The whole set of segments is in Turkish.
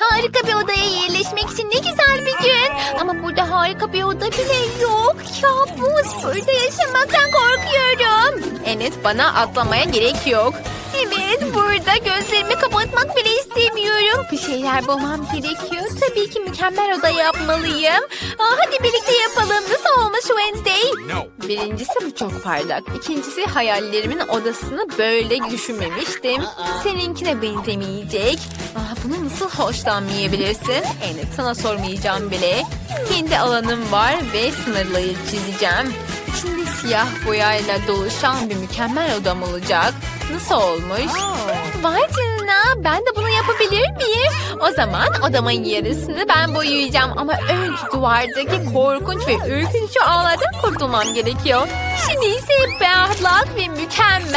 Harika bir odaya yerleşmek için ne güzel bir gün. Ama burada harika bir oda bile yok. Kabus. Burada yaşamaktan korkuyorum. Enes bana atlamaya gerek yok. Evet burada gözlerimi kapatmak bile istemiyorum. Bir şeyler bulmam gerekiyor. Tabii ki mükemmel oda yapmalıyım. Aa, hadi birlikte yapalım. Nasıl olmuş Wednesday? Birincisi bu çok parlak. İkincisi hayallerimin odasını böyle düşünmemiştim. Seninkine benzemeyecek. Ah, bunu nasıl hoşlanmayabilirsin? Evet sana sormayacağım bile. Kendi alanım var ve sınırları çizeceğim. İçinde siyah boyayla doluşan bir mükemmel odam olacak. Nasıl olmuş? Vay canına ben de bunu yapabilir miyim? O zaman odamın yarısını ben boyayacağım ama önce duvardaki korkunç ve ürkütücü ağlardan kurtulmam gerekiyor. Şimdi ise parlak ve mükemmel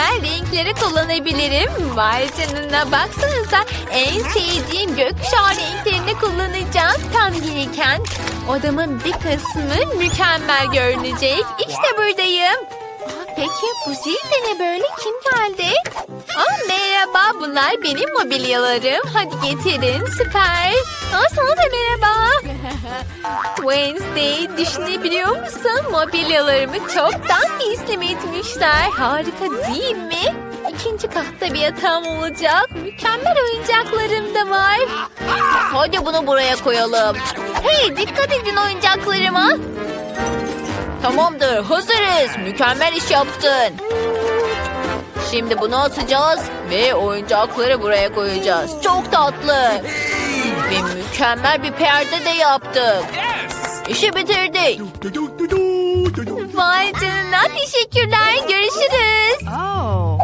renkleri kullanabilirim. Vay canına baksanıza en sevdiğim gökkuşağı renklerini kullanacağım. Tam gereken odamın bir kısmı mükemmel görünecek. İşte buradayım. Peki bu zil de ne böyle? Kim geldi? Aa, merhaba bunlar benim mobilyalarım. Hadi getirin süper. Aa, sana da merhaba. Wednesday düşünebiliyor musun? Mobilyalarımı çoktan teslim etmişler. Harika değil mi? İkinci katta bir yatağım olacak. Mükemmel oyuncaklarım da var. Hadi bunu buraya koyalım. Hey dikkat edin oyuncaklarıma. Tamamdır hazırız. Mükemmel iş yaptın. Şimdi bunu atacağız ve oyuncakları buraya koyacağız. Çok tatlı. Ve mükemmel bir perde de yaptık. İşi bitirdik. Vay canına teşekkürler. Görüşürüz. Vay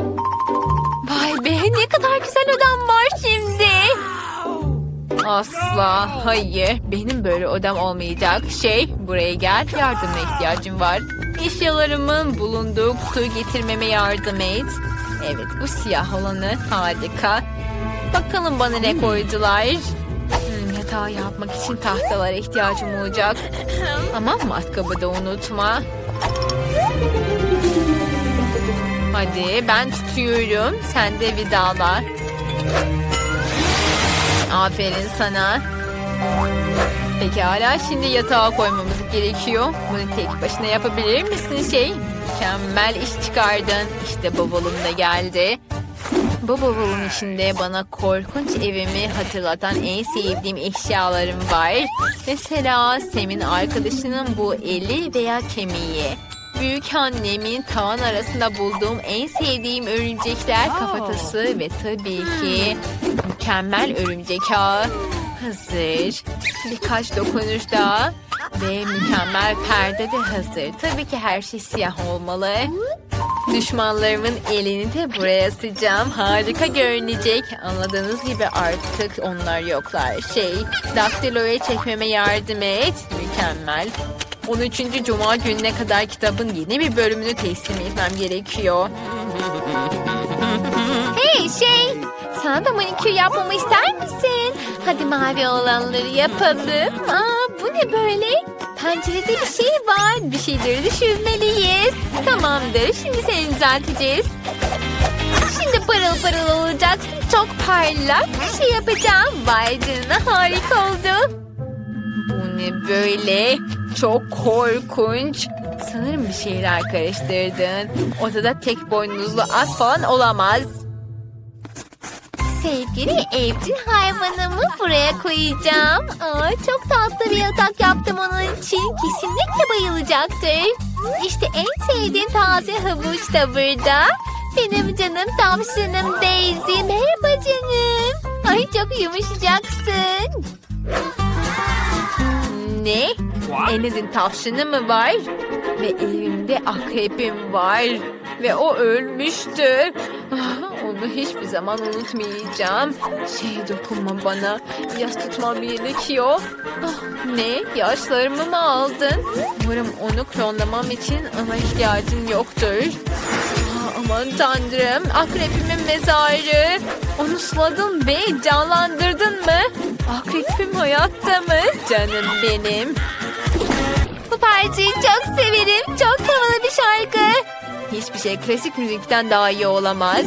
Asla hayır benim böyle odam olmayacak. Şey buraya gel yardıma ihtiyacım var. Eşyalarımın bulunduğu kutuyu getirmeme yardım et. Evet bu siyah olanı harika. Bakalım bana ne koydular. Hmm, yatağı yapmak için tahtalara ihtiyacım olacak. Ama matkabı da unutma. Hadi ben tutuyorum. Sen de vidala. Aferin sana. Pekala şimdi yatağa koymamız gerekiyor. Bunu tek başına yapabilir misin şey? Mükemmel iş çıkardın. İşte bavulum da geldi. Bu bavulun içinde bana korkunç evimi hatırlatan en sevdiğim eşyalarım var. Mesela Sem'in arkadaşının bu eli veya kemiği. Büyük annemin tavan arasında bulduğum en sevdiğim örümcekler kafatası ve tabii ki mükemmel örümcek ağı. Hazır. Birkaç dokunuş daha. Ve mükemmel perde de hazır. Tabii ki her şey siyah olmalı. Düşmanlarımın elini de buraya asacağım. Harika görünecek. Anladığınız gibi artık onlar yoklar. Şey, daktiloya çekmeme yardım et. Mükemmel. 13. Cuma gününe kadar kitabın yeni bir bölümünü teslim etmem gerekiyor. Hey şey. Sana da manikür yapmamı ister misin? Hadi mavi olanları yapalım. Aa, bu ne böyle? Pencerede bir şey var. Bir şeyleri düşünmeliyiz. Tamamdır. Şimdi seni düzelteceğiz. Şimdi parıl parıl olacaksın. Çok parlak bir şey yapacağım. Vay canına harika oldu. Bu ne böyle? Çok korkunç. Sanırım bir şeyler karıştırdın. Odada tek boynuzlu at falan olamaz. Sevgili evcil hayvanımı buraya koyacağım. Aa, çok tatlı bir yatak yaptım onun için. Kesinlikle bayılacaktır. İşte en sevdiğim taze havuç da burada. Benim canım tavşanım Daisy. Merhaba canım. Ay çok yumuşacaksın. Ne? Enes'in tavşanı mı var? Ve evimde akrepim var. Ve o ölmüştü. Ah, Onu hiçbir zaman unutmayacağım. Şey dokunma bana. Yas tutmam gerekiyor. Ah, ne? Yaşlarımı mı aldın? Umarım onu klonlamam için ona ihtiyacın yoktur. Ah, Aman tanrım. Akrepimin mezarı. Onu suladın ve canlandırdın mı? Akrepim hayatta mı? Canım benim. Bu parçayı çok severim. Çok havalı bir şarkı. Hiçbir şey klasik müzikten daha iyi olamaz.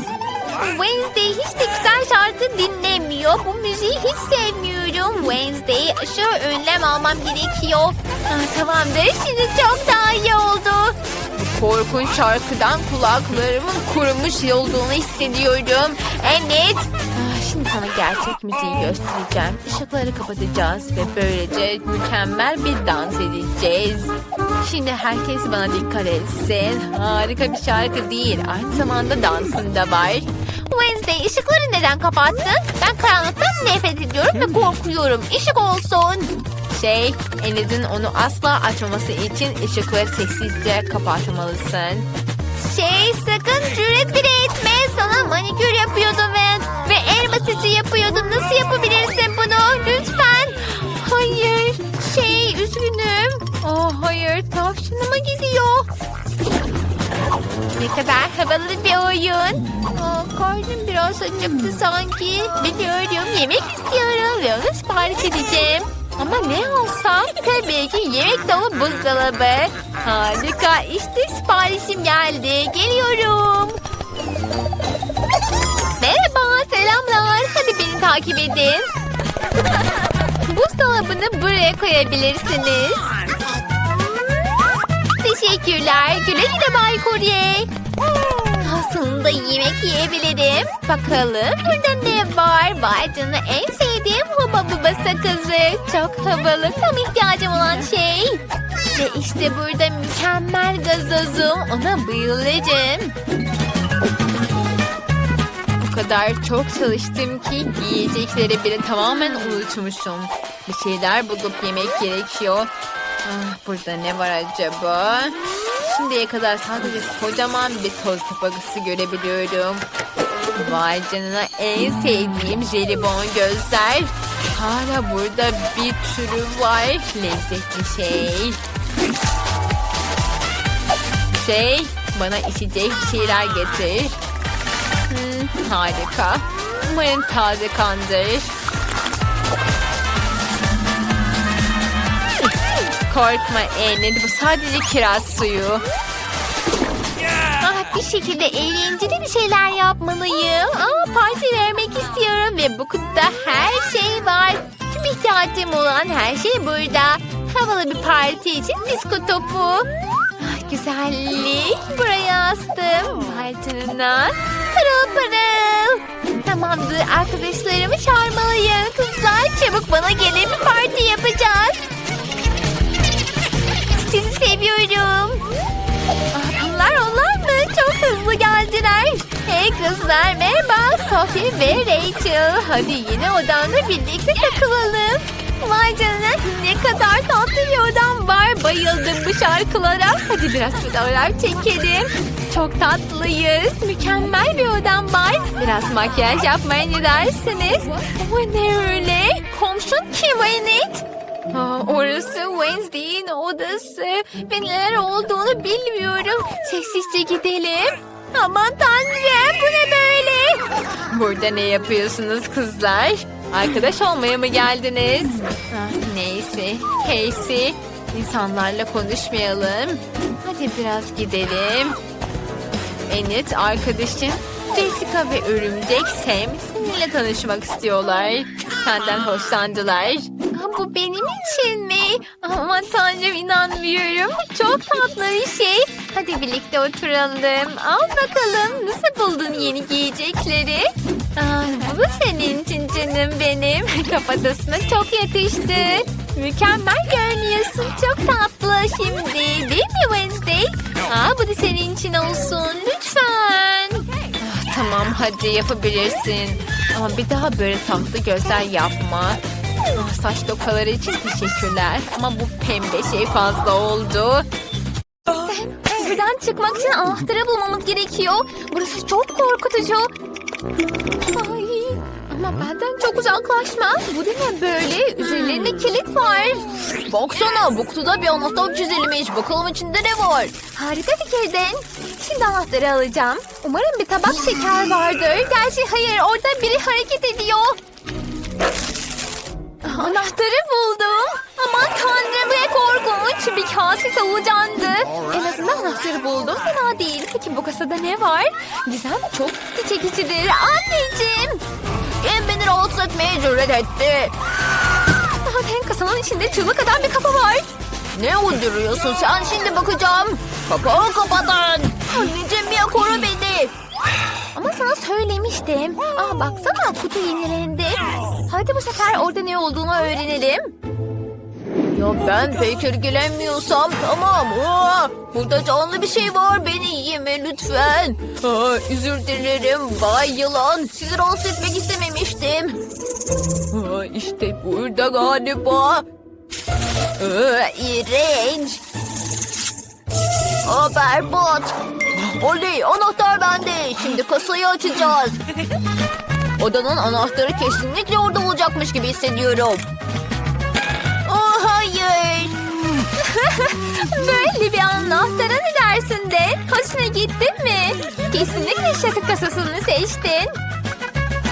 Wednesday hiç de güzel şarkı dinlemiyor. Bu müziği hiç sevmiyorum. Wednesday. Aşırı önlem almam gerekiyor. Ah, tamamdır. Şimdi çok daha iyi oldu. Bu korkunç şarkıdan kulaklarımın kurumuş olduğunu hissediyorum. Evet. Sana gerçek müziği göstereceğim. Işıkları kapatacağız ve böylece mükemmel bir dans edeceğiz. Şimdi herkes bana dikkat etsin. Harika bir şarkı değil. Aynı zamanda dansın da var. Wednesday ışıkları neden kapattın? Ben karanlıktan nefret ediyorum ve korkuyorum. Işık olsun. Şey, Enid'in onu asla açmaması için ışıkları sessizce kapatmalısın. Şey sakın cüret bile etme. Sana manikür yapıyordum. Ve masajı yapıyordum. Nasıl yapabilirsin bunu? Lütfen. Hayır. Şey üzgünüm. Oh hayır, tavşanıma gidiyor. Ne kadar havalı bir oyun. Aa, karnım biraz acıktı sanki. Biliyorum yemek istiyorum ve onu sipariş edeceğim. Ama ne alsam? Tabii ki yemek dolu buzdolabı. Harika işte siparişim geldi. Geliyorum. Selamlar. Hadi beni takip edin. Buzdolabını buraya koyabilirsiniz. Teşekkürler. Güle güle Bay Kurye. Aslında yemek yiyebilirim. Bakalım burada ne var? Canına en sevdiğim huba buba sakızı. Çok havalı. Tam ihtiyacım olan şey. Ve işte burada mükemmel gazozum. Ona bayılacağım. Kadar çok çalıştım ki yiyecekleri bile tamamen unutmuşum. Bir şeyler bulup yemek gerekiyor. Ah, burada ne var acaba? Şimdiye kadar sadece kocaman bir toz tabakası görebiliyorum. Vay canına en sevdiğim jelibon gözler. Hala burada bir türü var. Lezzetli şey. Şey, bana içecek bir şeyler getir. Harika. Umarım taze kandır. Korkma Enid, bu sadece kiraz suyu. Ah, bir şekilde eğlenceli bir şeyler yapmalıyım. Aa, parti vermek istiyorum ve bu kutuda her şey var. Tüm ihtiyacım olan her şey burada. Havalı bir parti için disko topu. Ah, güzellik. Buraya astım. Vay. Pırıl pırıl. Tamamdır arkadaşlarımı çağırmalıyım. Kızlar çabuk bana gelin bir parti yapacağız. Sizi seviyorum. Ah, bunlar onlar mı? Çok hızlı geldiler. Hey kızlar merhaba. Sophie ve Rachel. Hadi yine odamda birlikte takılalım. Vay canına ne kadar tatlı bir odam var. Bayıldım bu şarkılara. Hadi biraz fotoğraf çekelim. Çok tatlıyız. Mükemmel bir odam var. Biraz makyaj yapmaya ne dersiniz? O ne öyle? Komşun kim Annette? Aa, orası Wednesday'in odası ve neler olduğunu bilmiyorum. Sessizce gidelim. Aman tanrım bu ne böyle? Burada ne yapıyorsunuz kızlar? Arkadaş olmaya mı geldiniz? Ah, neyse. Casey, insanlarla konuşmayalım. Hadi biraz gidelim. Enid arkadaşın Jessica ve Örümcek Sam seninle tanışmak istiyorlar. Senden hoşlandılar. Bu benim için mi? Aman tanrım inanmıyorum. Çok tatlı bir şey. Hadi birlikte oturalım. Al bakalım nasıl buldun yeni giyecekleri? Aa, bu senin için canım benim. Kafatasına çok yakıştı. Mükemmel görünüyorsun. Çok tatlı şimdi. Değil mi Wednesday? Aa, bu da senin için olsun. Hadi yapabilirsin. Ama bir daha böyle tatlı gözler yapma. Ah, saç dokuları için teşekkürler. Ama bu pembe şey fazla oldu. Buradan çıkmak için anahtarı bulmamız gerekiyor. Burası çok korkutucu. Ay, ama benden çok uzaklaşma. Bu ne böyle? Üzerlerinde kilit var. Baksana bu kutuda bir anahtar çizilmiş. Bakalım içinde ne var? Harika fikirden. Şimdi anahtarı alacağım. Umarım bir tabak şeker vardır. Gerçi hayır orada biri hareket ediyor. Anahtarı buldum. Aman tanrım ne korkunç. Bir kase solucandı. En azından anahtarı buldum. Fena değil. Peki bu kasada ne var? Gizem çok ilgi çekicidir. Anneciğim. Kim beni rahatsız etmeye cüret etti? Bunun içinde çığlık atan bir kafa var. Ne uyduruyorsun sen şimdi bakacağım. Kapağı kapatın. Anneciğim Mia koru beni. Ama sana söylemiştim. Aa baksana kutu yenilendi. Hadi bu sefer orada ne olduğunu öğrenelim. Ya ben pek ilgilenmiyorsam tamam. Aa, burada canlı bir şey var beni yeme lütfen. Aa, özür dilerim Bay Yılan. Sizi rahatsız etmek istememiştim. Aa, işte burada galiba. Aa, iğrenç. Aa, berbat. Oley anahtar bende. Şimdi kasayı açacağız. Odanın anahtarı kesinlikle orada olacakmış gibi hissediyorum. Oh hayır. Böyle bir anahtara ne dersin de? Hoşuna gitti mi? Kesinlikle şaka kasasını seçtin.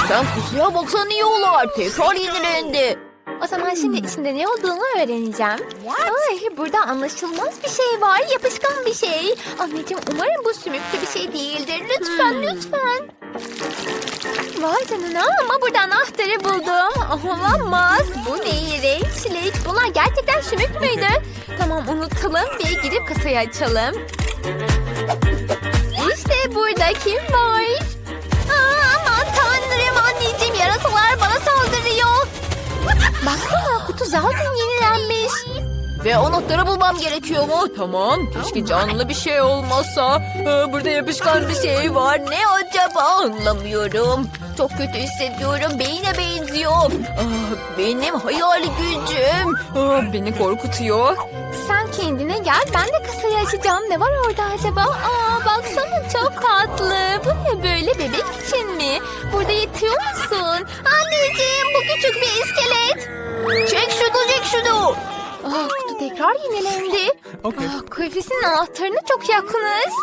Sen kutuya baksan iyi olur. Tekrar yenilendi. O zaman şimdi içinde ne olduğunu öğreneceğim. Ay, burada anlaşılmaz bir şey var. Yapışkan bir şey. Anneciğim umarım bu sümüklü bir şey değildir. Lütfen lütfen. Vay canına ama burada anahtarı buldum. Olamaz. Bu ne iğrenç çilek. Bunlar gerçekten sümük müydü? Tamam unutalım ve gidip kasayı açalım. İşte burada kim var? Aa, aman tanrım anneciğim yarasalar bana saldırıyor. Baksana kutu zaten yenilenmiş. Ve anahtarı bulmam gerekiyor mu? Tamam. Keşke canlı bir şey olmasa. Aa, burada yapışkan bir şey var. Ne acaba anlamıyorum. Çok kötü hissediyorum. Beyine benziyor. Aa, benim hayal gücüm. Aa, beni korkutuyor. Sen kendine gel ben de kasayı açacağım. Ne var orada acaba? Aa baksana çok tatlı. Bu ne böyle bebek için mi? Burada yatıyor musun? Anneciğim bu küçük bir iskelet. Çek şunu çek şunu. Aa, kutu tekrar yenilendi. Okay. Aa, kafesin anahtarına çok yakınız.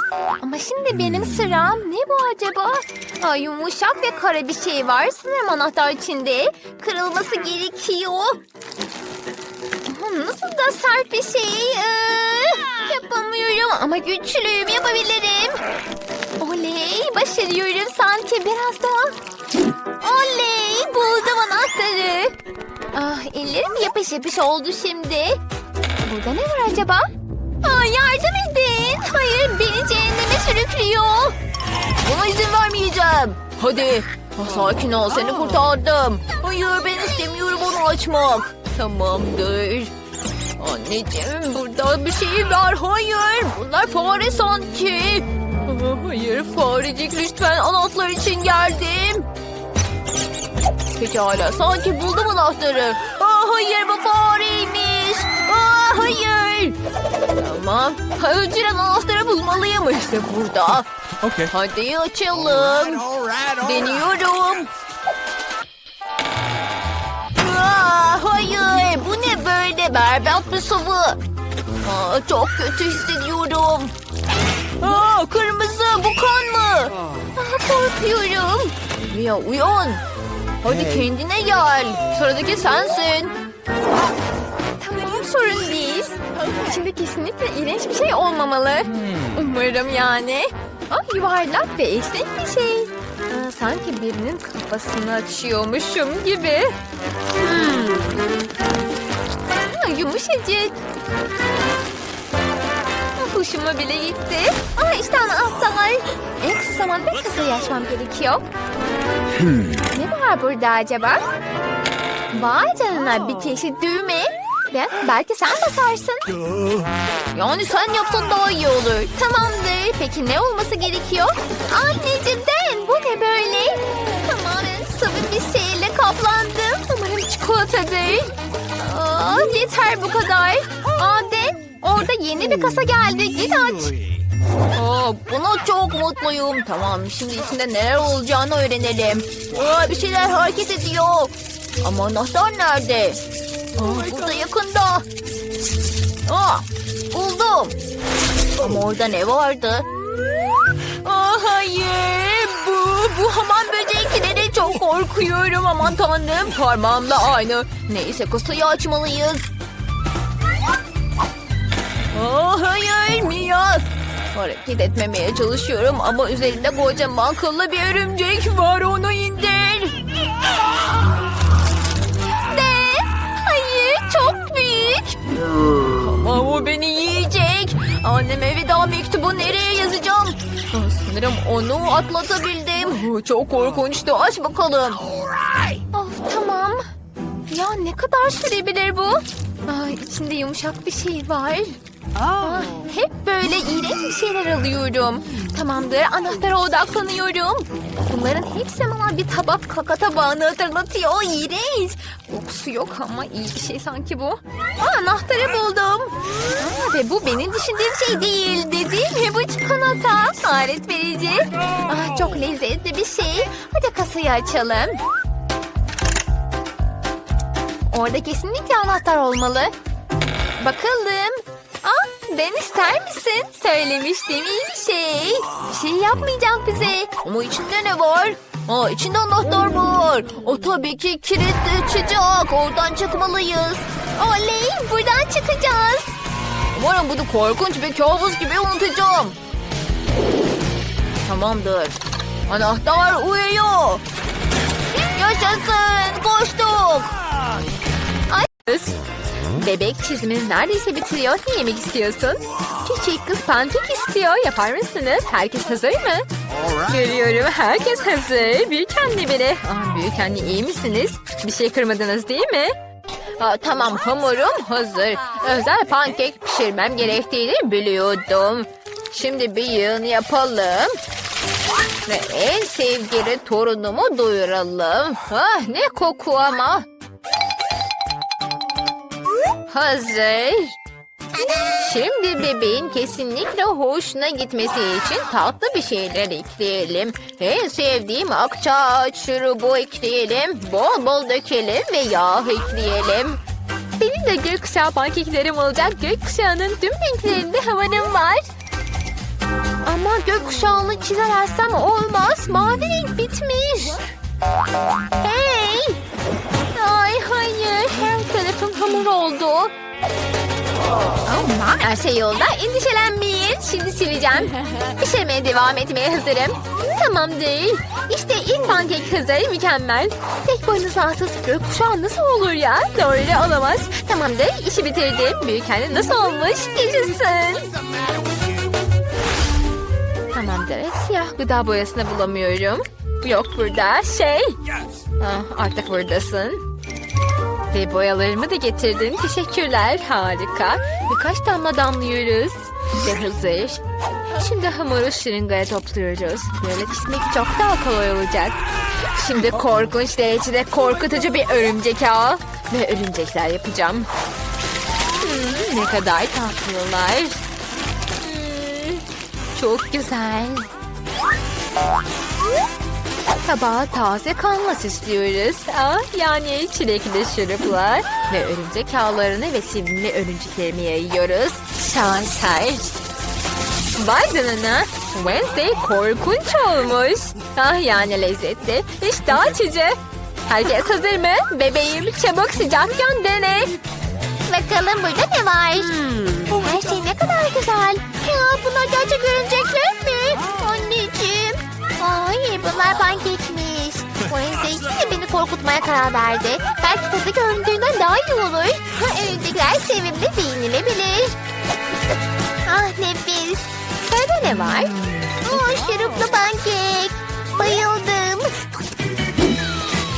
Ama şimdi benim sıram. Ne bu acaba? Aa, yumuşak ve kara bir şey var. Sanırım anahtar içinde. Kırılması gerekiyor. Aa, Nasıl da sert bir şey. Ee, yapamıyorum ama güçlüyüm yapabilirim. Oley başarıyorum sanki biraz daha. Oley buldum anahtarı. Ah ellerim yapış yapış oldu şimdi. Burada ne var acaba? Aa, yardım edin. Hayır beni cehenneme sürüklüyor. Buna izin vermeyeceğim. Hadi. Ah, Sakin ol seni kurtardım. Hayır ben istemiyorum onu açmak. Tamamdır. Anneciğim burada bir şey var. Hayır bunlar fare sanki. Ah, Hayır farecik lütfen anahtar için geldim. Pekala sanki buldum anahtarı. Aa, hayır bu fareymiş. Aa, hayır. Tamam. Önceden anahtarı bulmalıyım işte burada. Okay. Hadi açalım. All right, all right. Deniyorum. Aa, hayır bu ne böyle berbat bir sıvı. Aa, çok kötü hissediyorum. Aa, kırmızı bu kan mı? Ah, korkuyorum. Mia uyan. Hadi kendine gel. Sıradaki sensin. Tamam sorun değil. İçinde kesinlikle iğrenç bir şey olmamalı. Umarım yani. Ah yuvarlak ve esnek bir şey. Aa, sanki birinin kafasını açıyormuşum gibi. Hmm. Aa, yumuşacık. Ah, Hoşuma bile gitti. Aa, işte anahtar. En kısa zamanda kasayı açmam gerekiyor. Ne var burada acaba? Vay canına bir çeşit düğme. Ve belki sen basarsın. Duh. Yani sen yapsan daha iyi olur. Tamamdır. Peki ne olması gerekiyor? Anneciğim Den bu ne böyle? Tamamen sıvı bir şeyle kaplandım. Umarım çikolatadır. Aa, yeter bu kadar. Aa Den orada yeni bir kasa geldi. Git aç. Aa, buna çok mutluyum. Tamam şimdi içinde neler olacağını öğrenelim. Aa, bir şeyler hareket ediyor. Ama anahtar nerede? Aa, burada yakında. Aa, buldum. Ama orada ne vardı? Aa, hayır bu, bu hamam böcekleri çok korkuyorum. Aman tanrım parmağımla aynı. Neyse kasayı açmalıyız. Aa, hayır Mia. Hareket etmemeye çalışıyorum ama üzerinde kocaman kıllı bir örümcek var onu indir. Ne? Hayır çok büyük. Ama o beni yiyecek. Anneme veda mektubu nereye yazacağım? Sanırım onu atlatabildim. Çok korkunçtu aç bakalım. Of tamam. Ya ne kadar sürebilir bu? Aa, içinde yumuşak bir şey var. Ah, hep böyle iğrenç bir şeyler alıyorum. Tamamdır, anahtara odaklanıyorum. Bunların hepsi bana bir tabak kaka tabağını hatırlatıyor. İğrenç. Kokusu yok ama iyi bir şey sanki bu. Aa, anahtarı buldum. Aa, ve bu benim düşündüğüm şey değil. Dediğim bu çikolata. Alet verici. Ah, çok lezzetli bir şey. Hadi kasayı açalım. Orada kesinlikle anahtar olmalı. Bakalım. Ah, ben ister misin? Söylemiştim iyi bir şey. Bir şey yapmayacak bize. Ama içinde ne var? Aa, içinde anahtar var. O tabii ki kilitli açacak. Oradan çıkmalıyız. Oley, buradan çıkacağız. Umarım bunu korkunç bir kabus gibi unutacağım. Tamamdır. Anahtar uyuyor. Yaşasın, koştuk. Bebek çizimini neredeyse bitiriyor. Ne yemek istiyorsun? Küçük kız pankek istiyor. Yapar mısınız? Herkes hazır mı? Görüyorum herkes hazır. Büyük anne bile. Aa, büyük anne iyi misiniz? Bir şey kırmadınız değil mi? Aa, tamam hamurum hazır. Özel pankek pişirmem gerektiğini biliyordum. Şimdi bir yığın yapalım. Ve en sevgili torunumu doyuralım. Ah ne koku ama. Hazır. Şimdi bebeğin kesinlikle hoşuna gitmesi için tatlı bir şeyler ekleyelim. En sevdiğim akçaağaç şurubu ekleyelim. Bol bol dökelim ve yağ ekleyelim. Benim de gökkuşağı pankeklerim olacak. Gökkuşağının tüm renklerinde havanım var. Ama gökkuşağını çizemezsem olmaz. Mavi renk bitmiş. Hey! Ay hayır. Her tarafım hamur oldu. Her şey yolda. Endişelenmeyin. Şimdi sileceğim. Pişirmeye devam etmeye hazırım. Tamamdır. İşte ilk pankek hazır. Mükemmel. Tek boynuz rahatsız gökkuşağı nasıl olur ya? Doğru olamaz. Tamamdır. İşi bitirdim. Büyük anne nasıl olmuş? Yaşasın. Tamamdır. Siyah gıda boyasını bulamıyorum. Yok burada. Şey. Ah, artık buradasın. Ve boyalarımı da getirdin. Teşekkürler. Harika. Birkaç damla damlıyoruz. Ve hazır. Şimdi hamuru şırıngaya topluyoruz. Böyle çizmek çok daha kolay olacak. Şimdi korkunç derecede korkutucu bir örümcek ağı. Ve örümcekler yapacağım. Hmm, ne kadar tatlılar. Hmm, çok güzel. Tabağa taze kanla süslüyoruz. Aa, yani çilekli şurupla ve örümcek ağlarını ve sevimli örümceklerimi yayıyoruz. Şaheser. Vay canına. Wednesday korkunç olmuş. Ah yani lezzetli. İşte açıcı. Herkes hazır mı? Bebeğim çabuk sıcakken dene. Bakalım burada ne var? Her şey ne kadar güzel. Ya bunlar gerçek örümcekler mi? Anneciğim. Ay bunlar pankekmiş. Wednesday yine beni korkutmaya karar verdi. Belki tadı göründüğünden daha iyi olur. Örümcekler sevimli değinilebilir. Ah nefis. Sırada ne var? Oh, şuruplu pankek. Bayıldım.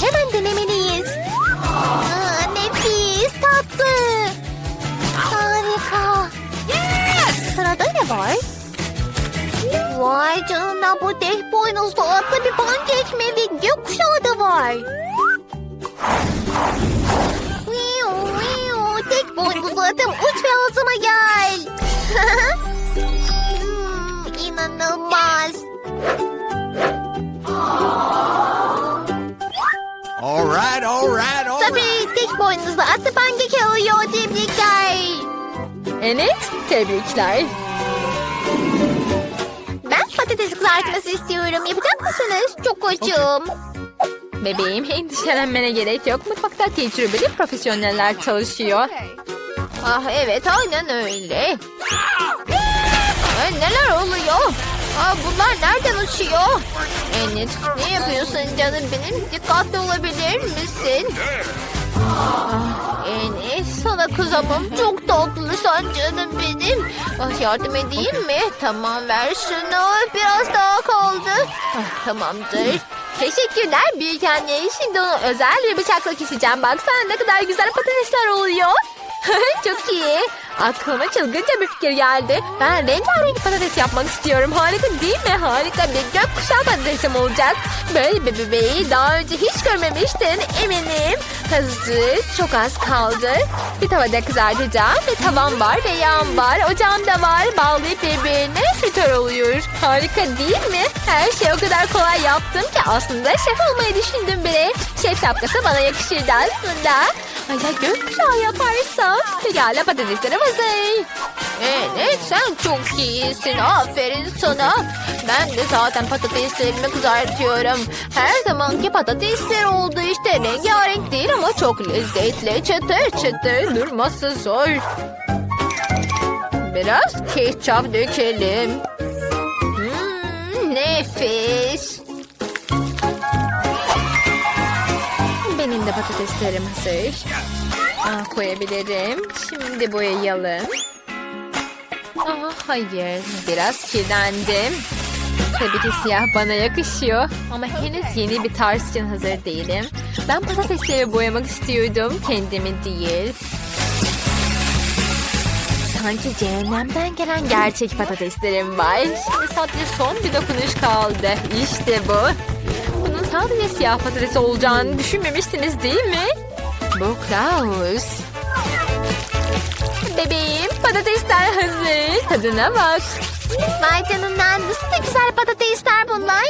Hemen denemeliyiz. Aa, nefis, tatlı. Harika. Sırada ne var? Vay canına bu dev boynuzlu atlı bir pankek mi ve gökkuşağı da var. Viu, viu, Tek boynuzlu atım uç ve ağzıma gel. hmm, inanılmaz. All right, all right, all right. Tabii tek boynuzlu atlı pankek alıyor tebrikler. Evet, tebrikler. Ben patates kızartması istiyorum. Yapacak mısınız? Çok açım. Bebeğim endişelenmene gerek yok. Mutfakta tecrübeli profesyoneller çalışıyor. Ah evet aynen öyle. Ay, neler oluyor? Aa, bunlar nereden uçuyor? Enid ne yapıyorsun canım benim? Dikkatli olabilir misin? Sana kızamam. Çok tatlısın canım benim. Ah, yardım edeyim mi? Tamam ver şunu. Biraz daha kaldı. Ah, tamamdır. Teşekkürler büyük anne. Şimdi onu özel bir bıçakla keseceğim. Baksana ne kadar güzel patatesler oluyor. Çok iyi. Aklıma çılgınca bir fikir geldi. Ben rengarenk patates yapmak istiyorum. Harika değil mi? Harika bir gökkuşağı patatesim olacak. Böyle bir bebeği daha önce hiç görmemiştin eminim. Hazır. Çok az kaldı. Bir tavada kızartacağım. Ve tavam var ve yağım var. Ocağım da var. Bağlayıp birbirine fritör oluyor. Harika değil mi? Her şeyi o kadar kolay yaptım ki aslında şef olmayı düşündüm bile. Şef şapkası bana yakışırdı aslında. Ay ya gökkuşağı yaparsam. Pekala patateslerim hazır. Evet sen çok iyisin. Aferin sana. Ben de zaten patateslerimi kızartıyorum. Her zamanki patatesler oldu işte. Rengarenk değil ama çok lezzetli. Çıtır çıtır durması zor. Biraz ketçap dökelim. Hmm, nefis. Benim de patateslerim hazır. Aa, koyabilirim. Şimdi boyayalım. Aa, hayır. Biraz kirlendim. Tabii ki siyah bana yakışıyor. Ama henüz yeni bir tarz için hazır değilim. Ben patatesleri boyamak istiyordum. Kendimi değil. Sanki cehennemden gelen gerçek patateslerim var. Şimdi sadece son bir dokunuş kaldı. İşte bu. Bunun sadece siyah patates olacağını düşünmemiştiniz değil mi? Bu Klaus. Bebeğim patatesler hazır. Tadına bak. Vay canına nasıl da güzel patatesler bunlar.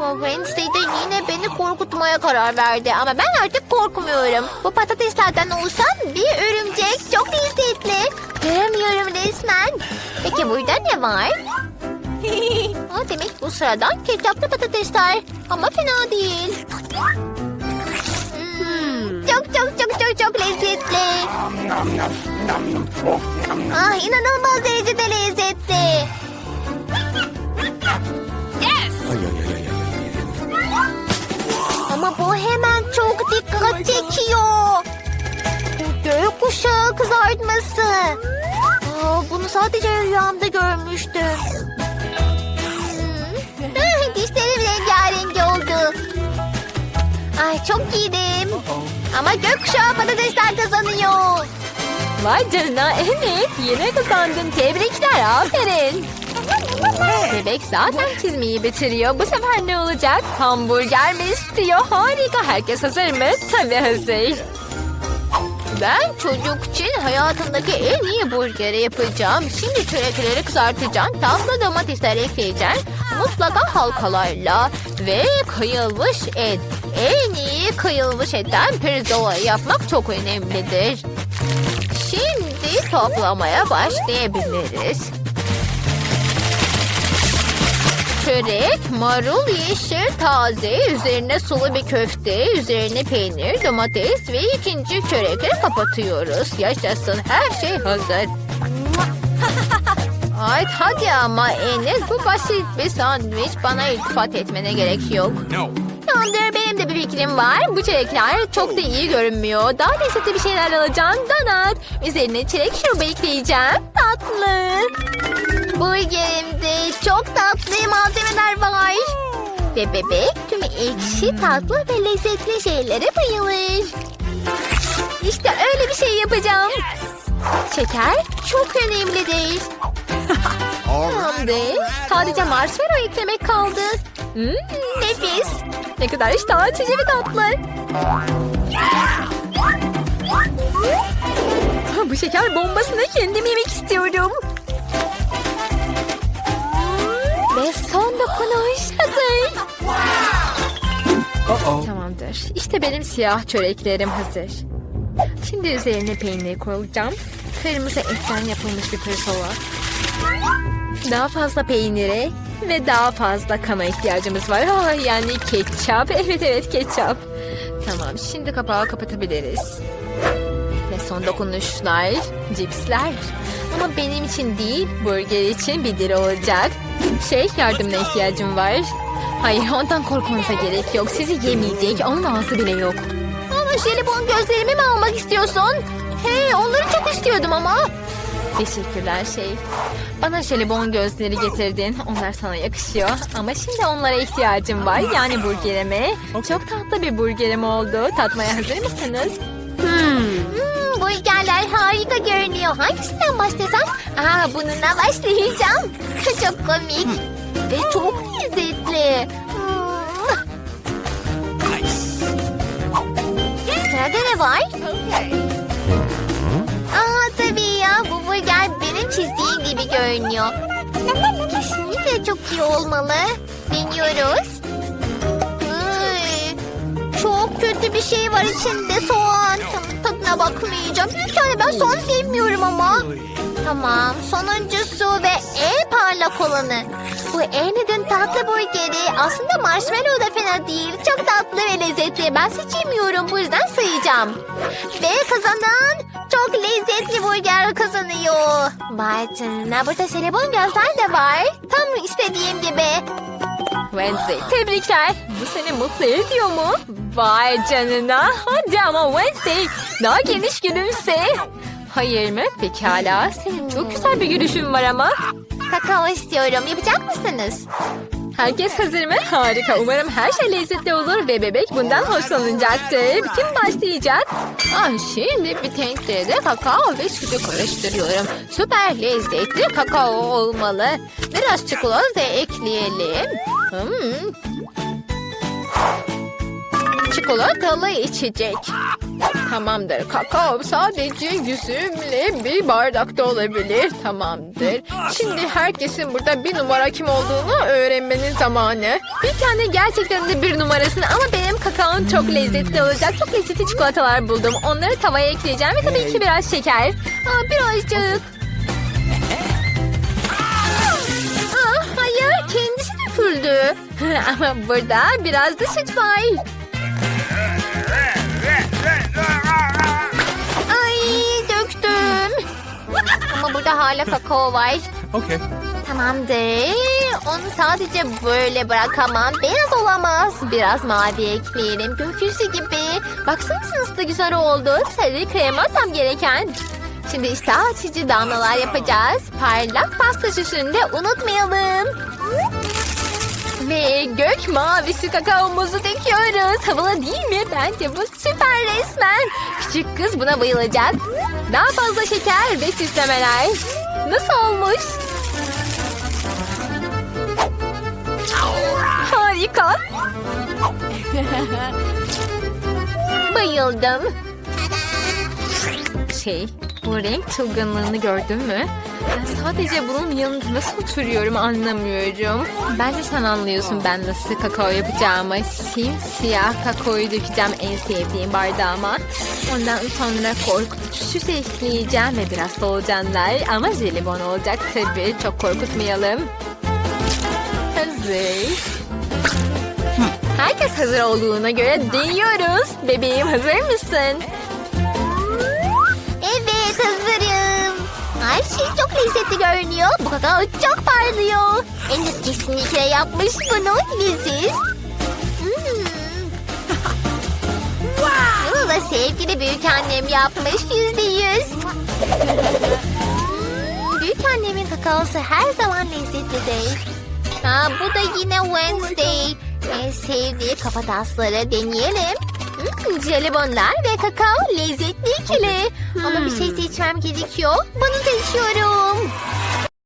O Wednesday de yine beni korkutmaya karar verdi ama ben artık korkmuyorum. Bu patateslerden oluşan bir örümcek çok lezzetli. Göremiyorum resmen. Peki burada ne var? Aa, demek bu sıradan ketçaplı patatesler. Ama fena değil. Çok çok çok çok çok lezzetli. Ah inanılmaz derecede lezzetli. Ama bu hemen çok dikkat çekiyor. Gökkuşağı kızartması. Aa, bunu sadece rüyamda görmüştüm. Hmm. Ah, Dişlerim rengarenk oldu. Ay çok iyiydim. Ama gökkuşağı patatesler kazanıyor. Vay canına evet yine kazandın. Tebrikler aferin. Bebek zaten çizmeyi bitiriyor. Bu sefer ne olacak? Hamburger mi istiyor? Harika. Herkes hazır mı? Tabii hazır. Ben çocuk için hayatımdaki en iyi burgeri yapacağım. Şimdi çörekleri kızartacağım. Tatlı domatesler ekleyeceğim. Mutlaka halkalarla. Ve kıyılmış et. En iyi kıyılmış etten pirzola yapmak çok önemlidir. Şimdi toplamaya başlayabiliriz. Çörek, marul, yeşil, taze, üzerine sulu bir köfte, üzerine peynir, domates ve ikinci çörekle kapatıyoruz. Yaşasın her şey hazır. Ay hadi ama Enes bu basit bir sandviç bana iltifat etmene gerek yok. No. Tamamdır benim de bir fikrim var. Bu çilekler çok da iyi görünmüyor. Daha lezzetli bir şeyler alacağım. Donat. Üzerine çilek şurubu ekleyeceğim. Tatlı. Burgerimde çok tatlı malzemeler var. Ve bebek tüm ekşi, tatlı ve lezzetli şeylere bayılır. İşte öyle bir şey yapacağım. Şeker çok. All right. Tamamdır. Sadece marshmallow eklemek kaldı. Hmm, nefis. Ne kadar iştah açıcı bir tatlı. Bu şeker bombasını kendim yemek istiyorum. Ve son dokunuş hazır. Tamamdır. İşte benim siyah çöreklerim hazır. Şimdi üzerine peynir koyacağım. Kırmızı etten yapılmış bir pirzola. Daha fazla peynire ve daha fazla kana ihtiyacımız var. Ah, yani ketçap. Evet evet ketçap. Tamam şimdi kapağı kapatabiliriz. Ve son dokunuşlar, cipsler. Ama benim için değil, burger için bir dil olacak. Şey, yardımına ihtiyacım var. Hayır, ondan korkmanıza gerek yok. Sizi yemeyecek, onun ağzı bile yok. Ama jelibon gözlerimi mi almak istiyorsun? Hey onları çok istiyordum ama. Teşekkürler şey. Bana jelibon gözleri getirdin. Onlar sana yakışıyor. Ama şimdi onlara ihtiyacım var. Yani burgerime. Çok tatlı bir burgerim oldu. Tatmaya hazır mısınız? Hmm, burgerler harika görünüyor. Hangisinden başlasam? Aa, bununla başlayacağım. çok komik. Ve çok lezzetli. Görünüyor. Kesinlikle çok iyi olmalı. Deniyoruz. Iy, çok kötü bir şey var içinde soğan. Tadına bakmayacağım. Lütfen ben soğan sevmiyorum ama. Tamam sonuncusu ve en parlak olanı. Bu Annie'nin tatlı burgeri aslında marshmallow da fena değil. Çok tatlı ve lezzetli. Ben seçemiyorum bu yüzden sayacağım. Ve kazanan çok lezzetli burger kazanıyor. Vay canına burada jelibon gözler de var. Tam istediğim gibi. Wednesday tebrikler. Bu seni mutlu ediyor mu? Vay canına. Hadi ama Wednesday daha geniş gülümse. Hayır mı? Pekala. Senin çok güzel bir gülüşün var ama. Kakao istiyorum. Yapacak mısınız? Herkes hazır mı? Harika. Umarım her şey lezzetli olur ve bebek bundan hoşlanacaktır. Kim başlayacak? Ah, şimdi bir tencerede kakao ve sütü karıştırıyorum. Süper lezzetli kakao olmalı. Biraz çikolata ekleyelim. Hmm. Çikolatalı içecek. Tamamdır. Kakao sadece yüzümle bir bardakta olabilir. Tamamdır. Şimdi herkesin burada bir numara kim olduğunu öğrenmenin zamanı. Bir tane gerçekten de bir numarasın ama benim kakaom çok lezzetli olacak. Çok lezzetli çikolatalar buldum. Onları tavaya ekleyeceğim ve tabii ki biraz şeker. Aa, birazcık. Aa, hayır kendisi döküldü. ama burada biraz da süt var. Burada hala kakao var. Okay. Tamamdır. Onu sadece böyle bırakamam. Beyaz olamaz. Biraz mavi ekleyelim. Gökyüzü gibi. Baksanıza nasıl da güzel oldu. Sarı krema tam gereken. Şimdi işte açıcı damlalar yapacağız. Parlak pasta süsünü de unutmayalım. Ve gök mavisi kakaomuzu döküyoruz. Havalı değil mi? Bence bu süper resmen. Küçük kız buna bayılacak. Daha fazla şeker ve süslemeler. Nasıl olmuş? Harika. Bayıldım. Şey, bu renk çılgınlığını gördün mü? Ben sadece bunun yanında nasıl oturuyorum anlamıyorum. Bence sen anlıyorsun ben nasıl kakao yapacağımı. Simsiyah kakaoyu dökeceğim en sevdiğim bardağıma. Ondan sonra korkutucu süs ekleyeceğim ve biraz solucanlar. Ama jelibon olacak tabii. Çok korkutmayalım. Hazır. Herkes hazır olduğuna göre deniyoruz. Bebeğim hazır mısın? Her şey çok lezzetli görünüyor. Bu kakao çok parlıyor. Enes kesinlikle yapmış bunu. Leziz. Hmm. Bunu da sevgili büyük annem yapmış yüzde yüz. Hmm, büyük annemin kakaosu her zaman lezzetlidir. Ha, bu da yine Wednesday. En sevdiği kafa tasları deneyelim. Hmm, jelibonlar ve kakao lezzetli ikili. Ama bir şey hmm. seçmem gerekiyor. Bunu seçiyorum.